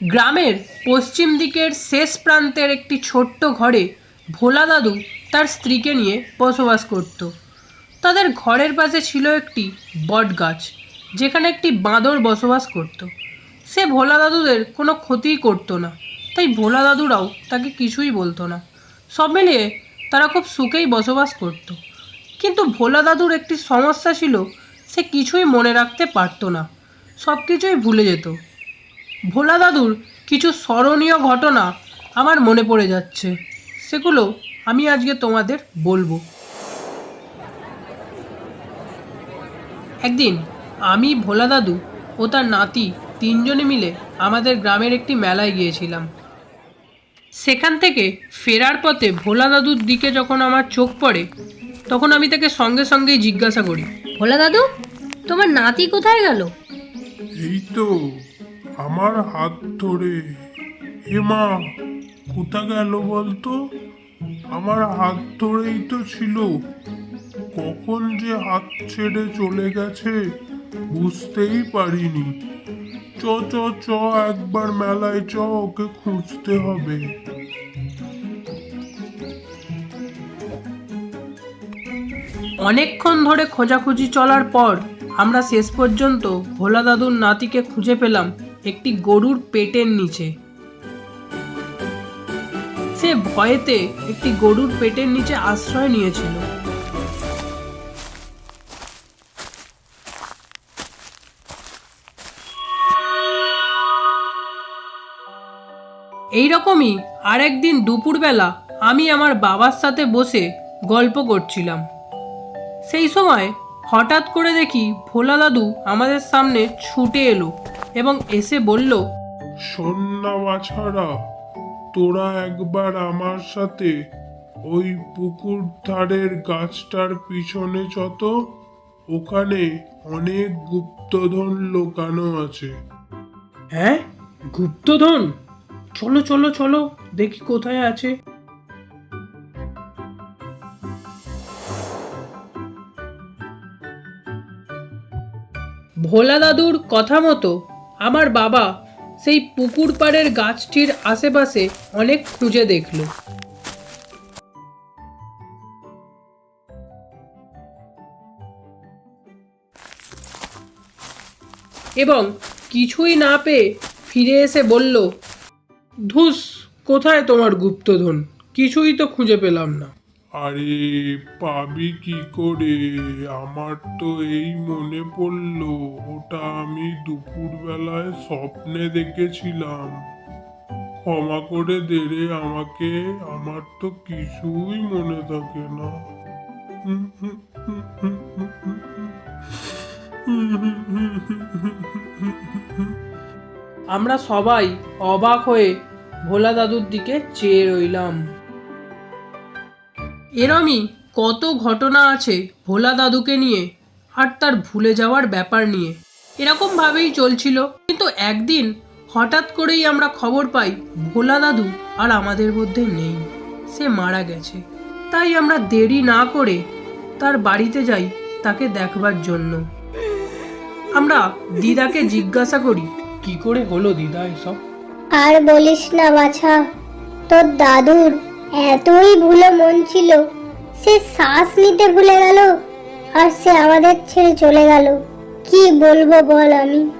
গ্রামের পশ্চিম দিকের শেষ প্রান্তের একটি ছোট্ট ঘরে ভোলা দাদু তার স্ত্রীকে নিয়ে বসবাস করত। তাদের ঘরের পাশে ছিল একটি বট গাছ যেখানে একটি বাঁদর বসবাস করত। সে ভোলা দাদুদের কোনো ক্ষতিই করতো না, তাই ভোলা দাদুরাও তাকে কিছুই বলতো না। সব মিলিয়ে তারা খুব সুখেই বসবাস করত। কিন্তু ভোলা দাদুর একটি সমস্যা ছিল, সে কিছুই মনে রাখতে পারতো না সব কিছুই ভুলে যেত। ভোলা দাদুর কিছু স্মরণীয় ঘটনা আমার মনে পড়ে যাচ্ছে। সেগুলো আমি আজকে তোমাদের বলব। একদিন আমি, ভোলা দাদু ও তার নাতি তিনজনে মিলে আমাদের গ্রামের একটি মেলায় গিয়েছিলাম। সেখান থেকে ফেরার পথে ভোলা দাদুর দিকে যখন আমার চোখ পড়ে, তখন আমি তাকে সঙ্গে সঙ্গেই জিজ্ঞাসা করি, ভোলা দাদু, তোমার নাতি কোথায় গেল? এই তো আমার হাত ধরে। হেমা কোথা গেল বলতো? আমার হাত ধরেই তো ছিল। কখন যে হাত ছেড়ে চলে গেছে বুঝতেই পারিনি। চ চ চ, একবার মেলায় চ, ওকে খুঁজতে হবে। অনেকক্ষণ ধরে খোঁজাখুঁজি চলার পর আমরা শেষ পর্যন্ত ভোলা দাদুর নাতিকে খুঁজে পেলাম। একটি গরুর পেটের নিচে। সে ভয়েতে একটি গরুর পেটের নিচে আশ্রয় নিয়েছিল। এইরকমই আরেকদিন দুপুরবেলা আমি আমার বাবার সাথে বসে গল্প করছিলাম। সেই সময় হঠাৎ করে দেখি ভোলা দাদু আমাদের সামনে ছুটে এলো। এবং এসে বলল সন্না বাছারা তোরা একবার আমার সাথে ওই পুকুর ধারের গাছটার পিছনে যত ওখানে অনেক গুপ্তধন লোকানো আছে। হ্যাঁ? গুপ্তধন? চলো চলো চলো দেখি কোথায় আছে। ভোলা দাদুর কথা মতো আমার বাবা সেই পুকুর পাড়ের গাছটির আশেপাশে অনেক খুঁজে দেখল। এবং কিছুই না পেয়ে ফিরে এসে বলল, ধুস, কোথায় তোমার গুপ্তধন? কিছুই তো খুঁজে পেলাম না। আরে পাবি কি করে? আমার তো এই মনে পড়ল, ওটা আমি দুপুরবেলায় স্বপ্নে দেখেছিলাম। ক্ষমা করে দে রে আমাকে, আমার তো কিছুই মনে থাকে না। আমরা সবাই অবাক হয়ে ভোলা দাদুর দিকে চেয়ে রইলাম। এরমই কত ঘটনা আছে ভোলা দাদুকে নিয়ে আর তার ভুলে যাওয়ার ব্যাপার নিয়ে। এরকম ভাবেই চলছিল। কিন্তু একদিন হঠাৎ করেই আমরা খবর পাই ভোলা দাদু আর আমাদের মধ্যে নেই। সে মারা গেছে। তাই আমরা দেরি না করে তার বাড়িতে যাই তাকে দেখবার জন্য। আমরা দিদাকে জিজ্ঞাসা করি, কি করে হলো দিদা এসব? আর বলিস না বাছা, তোর দাদুর এতই ভুলো মন ছিল। সে শ্বাস নিতে ভুলে গেল আর সে আমাদের ছেড়ে চলে গেল। কি বলব বল আমি?